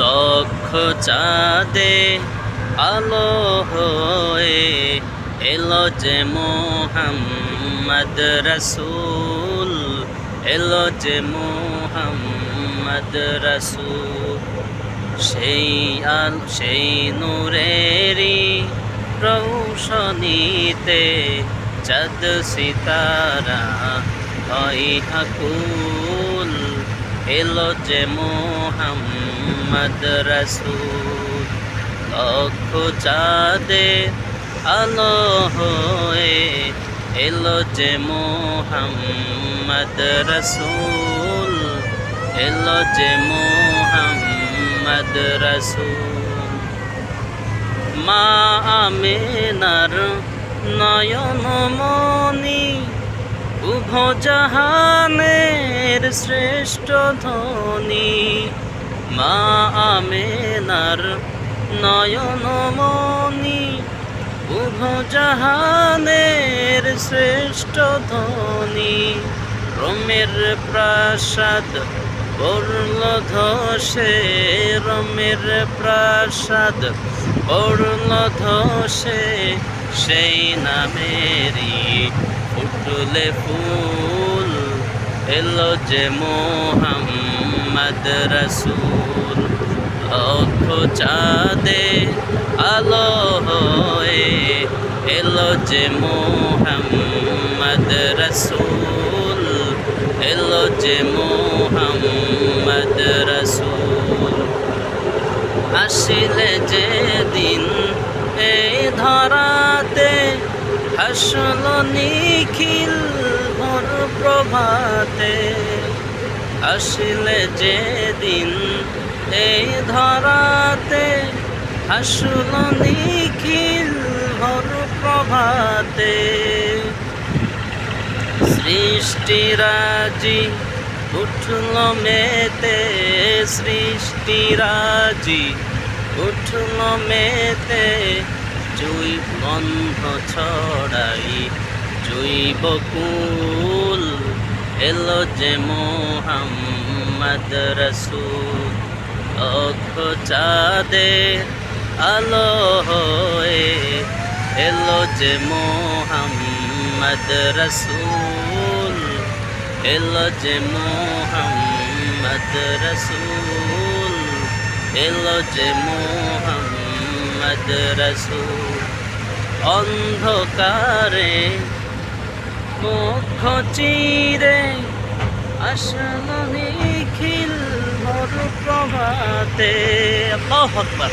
লক্ষ চাঁদে আলো হয়ে এলো যে মোহাম্মদ রসুল, এলো যে মোহাম্মদ রসুল। সেই আল, সেই নূরেরই রৌশনীতে চাঁদ সিতারা, হয় আকুল এলো যে মোহাম্মদ রসুল লক্ষ চাঁদে আলো হয়ে এলো যে মোহাম্মদ রসুল, এলো যে মোহাম্মদ রসুল। মা আমেনার নয়ন মনি উভ জাহানের শ্রেষ্ঠ ধনী, মা আমেনার নয়ন মনি উভ জাহানের শ্রেষ্ঠ ধনী, রোমের প্রাসাদ পড়ল ধসে, রমের প্রাসাদ পড়ল ধসে, সেই নামেরই ফুটলে ফুল, এলো যে মোহাম্মদ রসুল। লক্ষ চাঁদে আলো এলো যে মোহাম্মদ রসুল। এলো যে মোহাম্মদ রসুল। আসিলে যে দিন এই ধরাতে হাসল নিখিল ভোর প্রভাতে আসিলে যে দিন এই ধরাতে হাসল নিখিল ভোর প্রভাতে। সৃষ্টিরাজি উঠল মেতে সৃষ্টিরাজি উঠল মেতে জুই বন্ধ ছড়াই জৈব কুল এলো যে মোহাম্মদ রসুল। অক্ষ চাঁদে আলো হয়ে এলো যে মোহাম্মদ রসুল। এলো যে মোহাম্মদ রসুল, এলো যে মোহাম্মদ রসুল অন্ধকারে মুখ চিরে আসল নিখিল ভর প্রভাতে। আল্লাহু আকবার।